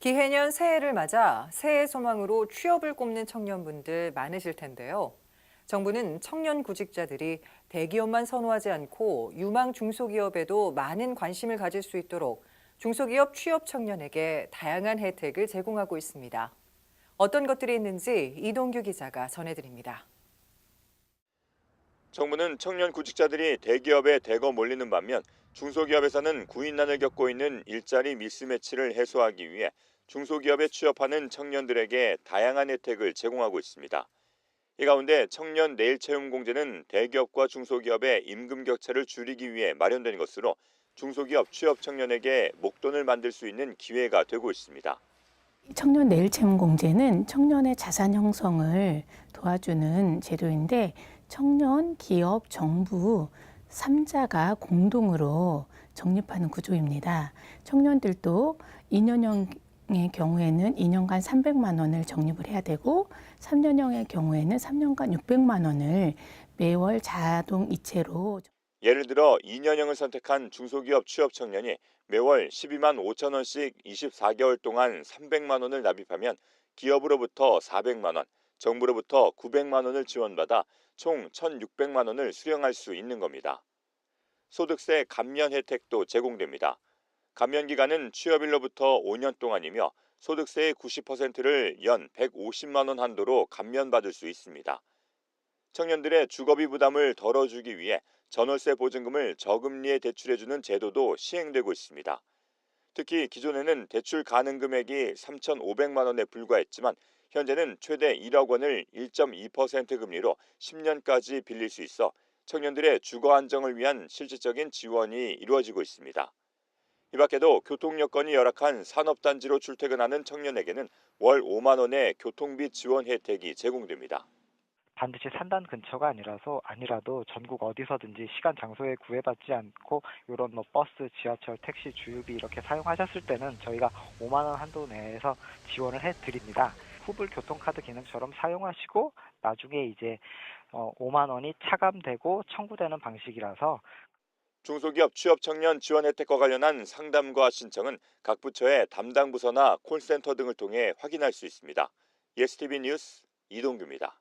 기해년 새해를 맞아 새해 소망으로 취업을 꼽는 청년분들 많으실 텐데요. 정부는 청년 구직자들이 대기업만 선호하지 않고 유망 중소기업에도 많은 관심을 가질 수 있도록 중소기업 취업 청년에게 다양한 혜택을 제공하고 있습니다. 어떤 것들이 있는지 이동규 기자가 전해드립니다. 정부는 청년 구직자들이 대기업에 대거 몰리는 반면 중소기업에서는 구인난을 겪고 있는 일자리 미스매치를 해소하기 위해 중소기업에 취업하는 청년들에게 다양한 혜택을 제공하고 있습니다. 이 가운데 청년 내일 채용 공제는 대기업과 중소기업의 임금 격차를 줄이기 위해 마련된 것으로 중소기업 취업 청년에게 목돈을 만들 수 있는 기회가 되고 있습니다. 청년 내일 채용 공제는 청년의 자산 형성을 도와주는 제도인데 청년, 기업, 정부 3자가 공동으로 적립하는 구조입니다. 청년들도 2년형의 경우에는 2년간 300만 원을 적립을 해야 되고 3년형의 경우에는 3년간 600만 원을 매월 자동 이체로 예를 들어 2년형을 선택한 중소기업 취업 청년이 매월 12만 5천 원씩 24개월 동안 300만 원을 납입하면 기업으로부터 400만 원, 정부로부터 900만 원을 지원받아 총 1,600만 원을 수령할 수 있는 겁니다. 소득세 감면 혜택도 제공됩니다. 감면 기간은 취업일로부터 5년 동안이며 소득세의 90%를 연 150만 원 한도로 감면받을 수 있습니다. 청년들의 주거비 부담을 덜어주기 위해 전월세 보증금을 저금리에 대출해주는 제도도 시행되고 있습니다. 특히 기존에는 대출 가능 금액이 3,500만 원에 불과했지만 현재는 최대 1억 원을 1.2% 금리로 10년까지 빌릴 수 있어 청년들의 주거 안정을 위한 실질적인 지원이 이루어지고 있습니다. 이 밖에도 교통 여건이 열악한 산업단지로 출퇴근하는 청년에게는 월 5만 원의 교통비 지원 혜택이 제공됩니다. 반드시 산단 근처가 아니라서 아니라도 전국 어디서든지 시간 장소에 구애받지 않고 이런 뭐 버스, 지하철, 택시, 주유비 이렇게 사용하셨을 때는 저희가 5만 원 한도 내에서 지원을 해 드립니다. 후불 교통카드 기능처럼 사용하시고 나중에 이제 어, 5만 원이 차감되고 청구되는 방식이라서 중소기업 취업 청년 지원 혜택과 관련한 상담과 신청은 각 부처의 담당 부서나 콜센터 등을 통해 확인할 수 있습니다. 예스티비 뉴스 이동규입니다.